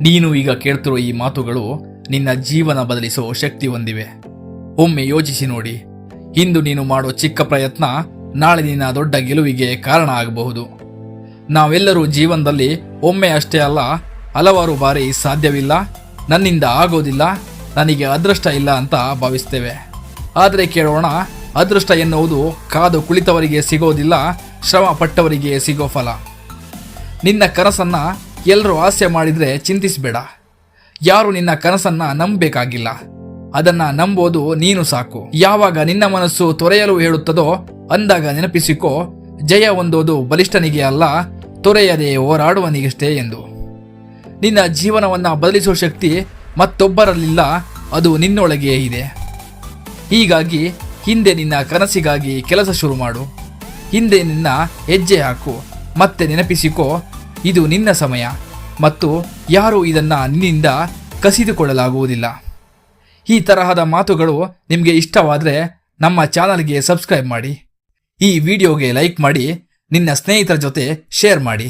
ನೀನು ಈಗ ಕೇಳ್ತಿರೋ ಈ ಮಾತುಗಳು ನಿನ್ನ ಜೀವನ ಬದಲಿಸೋ ಶಕ್ತಿ ಹೊಂದಿವೆ. ಒಮ್ಮೆ ಯೋಚಿಸಿ ನೋಡಿ. ಇಂದು ನೀನು ಮಾಡೋ ಚಿಕ್ಕ ಪ್ರಯತ್ನ ನಾಳೆ ನಿನ್ನ ದೊಡ್ಡ ಗೆಲುವಿಗೆ ಕಾರಣ ಆಗಬಹುದು. ನಾವೆಲ್ಲರೂ ಜೀವನದಲ್ಲಿ ಒಮ್ಮೆ ಅಷ್ಟೇ ಅಲ್ಲ, ಹಲವಾರು ಬಾರಿ ಸಾಧ್ಯವಿಲ್ಲ, ನನ್ನಿಂದ ಆಗೋದಿಲ್ಲ, ನನಗೆ ಅದೃಷ್ಟ ಇಲ್ಲ ಅಂತ ಭಾವಿಸ್ತೇವೆ. ಆದರೆ ಕೇಳೋಣ, ಅದೃಷ್ಟ ಎನ್ನುವುದು ಕಾದು ಕುಳಿತವರಿಗೆ ಸಿಗೋದಿಲ್ಲ, ಶ್ರಮ ಪಟ್ಟವರಿಗೆ ಸಿಗೋ ಫಲ. ನಿನ್ನ ಕನಸನ್ನ ಎಲ್ಲರೂ ಆಸೆ ಮಾಡಿದರೆ ಚಿಂತಿಸಬೇಡ. ಯಾರು ನಿನ್ನ ಕನಸನ್ನ ನಂಬಬೇಕಾಗಿಲ್ಲ. ಅದನ್ನ ನಂಬೋದು ನೀನು ಸಾಕು. ಯಾವಾಗ ನಿನ್ನ ಮನಸ್ಸು ತೊರೆಯಲು ಹೇಳುತ್ತದೋ ಅಂದಾಗ ನೆನಪಿಸಿಕೋ. ಜಯ ಹೊಂದೋದು ಬಲಿಷ್ಠನಿಗೆ ಅಲ್ಲ, ತೊರೆಯದೆ ಹೋರಾಡುವನಿಗಷ್ಟೇ ಎಂದು. ನಿನ್ನ ಜೀವನವನ್ನು ಬದಲಿಸುವ ಶಕ್ತಿ ಮತ್ತೊಬ್ಬರಲ್ಲಿಲ್ಲ, ಅದು ನಿನ್ನೊಳಗೆ ಇದೆ. ಹೀಗಾಗಿ ಹಿಂದೆ ನಿನ್ನ ಕನಸಿಗಾಗಿ ಕೆಲಸ ಶುರು ಮಾಡು. ಹಿಂದೆ ನಿನ್ನ ಹೆಜ್ಜೆ ಹಾಕು. ಮತ್ತೆ ನೆನಪಿಸಿಕೋ ಇದು ನಿನ್ನ ಸಮಯ ಮತ್ತು ಯಾರೂ ಇದನ್ನು ನಿನ್ನಿಂದ ಕಸಿದುಕೊಳ್ಳಲಾಗುವುದಿಲ್ಲ. ಈ ತರಹದ ಮಾತುಗಳು ನಿಮಗೆ ಇಷ್ಟವಾದರೆ ನಮ್ಮ ಚಾನಲ್ಗೆ ಸಬ್ಸ್ಕ್ರೈಬ್ ಮಾಡಿ. ಈ ವಿಡಿಯೋಗೆ ಲೈಕ್ ಮಾಡಿ, ನಿನ್ನ ಸ್ನೇಹಿತರ ಜೊತೆ ಶೇರ್ ಮಾಡಿ.